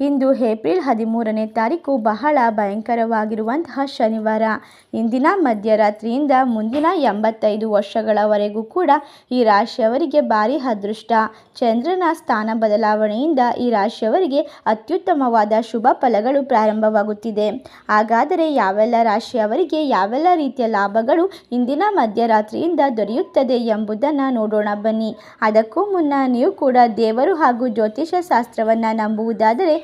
ಇಂದು April ಹದಿಮೂರನೇ ತಾರೀಕು ಬಹಳ ಭಯಂಕರವಾಗಿರುವಂತಹ ಶನಿವಾರ. ಇಂದಿನ ಮಧ್ಯರಾತ್ರಿಯಿಂದ ಮುಂದಿನ ಎಂಬತ್ತೈದು ವರ್ಷಗಳವರೆಗೂ ಕೂಡ ಈ ರಾಶಿಯವರಿಗೆ ಭಾರಿ ಅದೃಷ್ಟ. ಚಂದ್ರನ ಸ್ಥಾನ ಬದಲಾವಣೆಯಿಂದ ಈ ರಾಶಿಯವರಿಗೆ ಅತ್ಯುತ್ತಮವಾದ ಶುಭ ಫಲಗಳು ಪ್ರಾರಂಭವಾಗುತ್ತಿದೆ. ಹಾಗಾದರೆ ಯಾವೆಲ್ಲ ರಾಶಿಯವರಿಗೆ ಯಾವೆಲ್ಲ ರೀತಿಯ ಲಾಭಗಳು ಇಂದಿನ ಮಧ್ಯರಾತ್ರಿಯಿಂದ ದೊರೆಯುತ್ತದೆ ಎಂಬುದನ್ನು ನೋಡೋಣ ಬನ್ನಿ. ಅದಕ್ಕೂ ಮುನ್ನ ನೀವು ಕೂಡ ದೇವರು ಹಾಗೂ ಜ್ಯೋತಿಷ ಶಾಸ್ತ್ರವನ್ನು ನಂಬುವುದಾದರೆ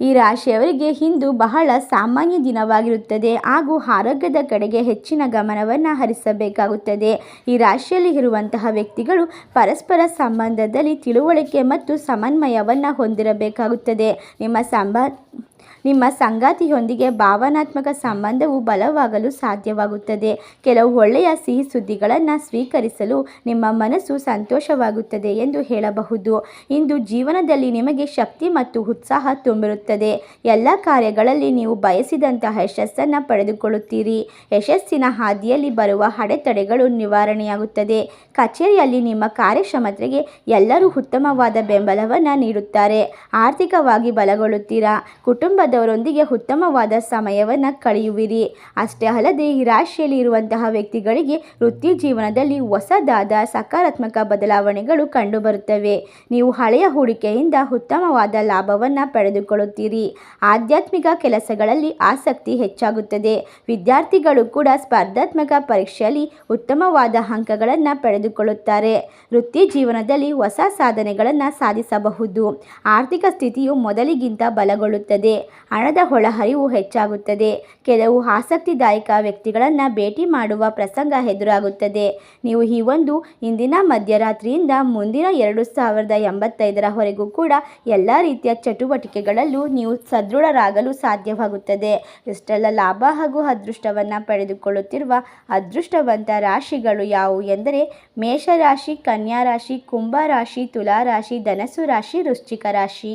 ಈ ರಾಶಿಯವರಿಗೆ ಇಂದು ಬಹಳ ಸಾಮಾನ್ಯ ದಿನವಾಗಿರುತ್ತದೆ. ಹಾಗೂ ಆರೋಗ್ಯದ ಕಡೆಗೆ ಹೆಚ್ಚಿನ ಗಮನವನ್ನು ಹರಿಸಬೇಕಾಗುತ್ತದೆ. ಈ ರಾಶಿಯಲ್ಲಿ ಇರುವಂತಹ ವ್ಯಕ್ತಿಗಳು ಪರಸ್ಪರ ಸಂಬಂಧದಲ್ಲಿ ತಿಳುವಳಿಕೆ ಮತ್ತು ಸಮನ್ವಯವನ್ನು ಹೊಂದಿರಬೇಕಾಗುತ್ತದೆ. ನಿಮ್ಮ ಸಂಬ ನಿಮ್ಮ ಸಂಗಾತಿಯೊಂದಿಗೆ ಭಾವನಾತ್ಮಕ ಸಂಬಂಧವು ಬಲವಾಗಲು ಸಾಧ್ಯವಾಗುತ್ತದೆ. ಕೆಲವು ಒಳ್ಳೆಯ ಸಿಹಿ ಸುದ್ದಿಗಳನ್ನು ಸ್ವೀಕರಿಸಲು ನಿಮ್ಮ ಮನಸ್ಸು ಸಂತೋಷವಾಗುತ್ತದೆ ಎಂದು ಹೇಳಬಹುದು. ಇಂದು ಜೀವನದಲ್ಲಿ ನಿಮಗೆ ಶಕ್ತಿ ಮತ್ತು ಉತ್ಸಾಹ ತುಂಬಿರುತ್ತದೆ. ಎಲ್ಲ ಕಾರ್ಯಗಳಲ್ಲಿ ನೀವು ಬಯಸಿದಂತಹ ಯಶಸ್ಸನ್ನು ಪಡೆದುಕೊಳ್ಳುತ್ತೀರಿ. ಯಶಸ್ಸಿನ ಹಾದಿಯಲ್ಲಿ ಬರುವ ಅಡೆತಡೆಗಳು ನಿವಾರಣೆಯಾಗುತ್ತದೆ. ಕಚೇರಿಯಲ್ಲಿ ನಿಮ್ಮ ಕಾರ್ಯಕ್ಷಮತೆಗೆ ಎಲ್ಲರೂ ಉತ್ತಮವಾದ ಬೆಂಬಲವನ್ನು ನೀಡುತ್ತಾರೆ. ಆರ್ಥಿಕವಾಗಿ ಬಲಗೊಳ್ಳುತ್ತೀರಾ? ಕುಟುಂಬದವರೊಂದಿಗೆ ಉತ್ತಮವಾದ ಸಮಯವನ್ನು ಕಳೆಯುವಿರಿ. ಅಷ್ಟೇ ಅಲ್ಲದೆ ಈ ರಾಶಿಯಲ್ಲಿ ಇರುವಂತಹ ವ್ಯಕ್ತಿಗಳಿಗೆ ವೃತ್ತಿ ಜೀವನದಲ್ಲಿ ಹೊಸದಾದ ಸಕಾರಾತ್ಮಕ ಬದಲಾವಣೆಗಳು ಕಂಡುಬರುತ್ತವೆ. ನೀವು ಹಳೆಯ ಹೂಡಿಕೆಯಿಂದ ಉತ್ತಮವಾದ ಲಾಭವನ್ನು ಪಡೆದುಕೊಳ್ಳುತ್ತೀರಿ. ಆಧ್ಯಾತ್ಮಿಕ ಕೆಲಸಗಳಲ್ಲಿ ಆಸಕ್ತಿ ಹೆಚ್ಚಾಗುತ್ತದೆ. ವಿದ್ಯಾರ್ಥಿಗಳು ಕೂಡ ಸ್ಪರ್ಧಾತ್ಮಕ ಪರೀಕ್ಷೆಯಲ್ಲಿ ಉತ್ತಮವಾದ ಅಂಕಗಳನ್ನು ಪಡೆದುಕೊಳ್ಳುತ್ತಾರೆ. ವೃತ್ತಿ ಜೀವನದಲ್ಲಿ ಹೊಸ ಸಾಧನೆಗಳನ್ನು ಸಾಧಿಸಬಹುದು. ಆರ್ಥಿಕ ಸ್ಥಿತಿಯು ಮೊದಲಿಗಿಂತ ಬಲಗೊಳ್ಳುತ್ತದೆ. ಹಣದ ಒಳಹರಿವು ಹೆಚ್ಚಾಗುತ್ತದೆ. ಕೆಲವು ಆಸಕ್ತಿದಾಯಕ ವ್ಯಕ್ತಿಗಳನ್ನು ಭೇಟಿ ಮಾಡುವ ಪ್ರಸಂಗ ಎದುರಾಗುತ್ತದೆ. ನೀವು ಈ ಒಂದು ಇಂದಿನ ಮಧ್ಯರಾತ್ರಿಯಿಂದ ಮುಂದಿನ ಎರಡು ಸಾವಿರದ ಎಂಬತ್ತೈದರವರೆಗೂ ಕೂಡ ಎಲ್ಲ ರೀತಿಯ ಚಟುವಟಿಕೆಗಳಲ್ಲೂ ನೀವು ಸದೃಢರಾಗಲು ಸಾಧ್ಯವಾಗುತ್ತದೆ. ಇಷ್ಟೆಲ್ಲ ಲಾಭ ಹಾಗೂ ಅದೃಷ್ಟವನ್ನು ಪಡೆದುಕೊಳ್ಳುತ್ತಿರುವ ಅದೃಷ್ಟವಂತ ರಾಶಿಗಳು ಯಾವುವು ಎಂದರೆ ಮೇಷರಾಶಿ ಕನ್ಯಾ ರಾಶಿ ಕುಂಭ ರಾಶಿ ತುಲಾ ರಾಶಿ ಧನಸ್ಸು ರಾಶಿ, ವೃಶ್ಚಿಕ ರಾಶಿ.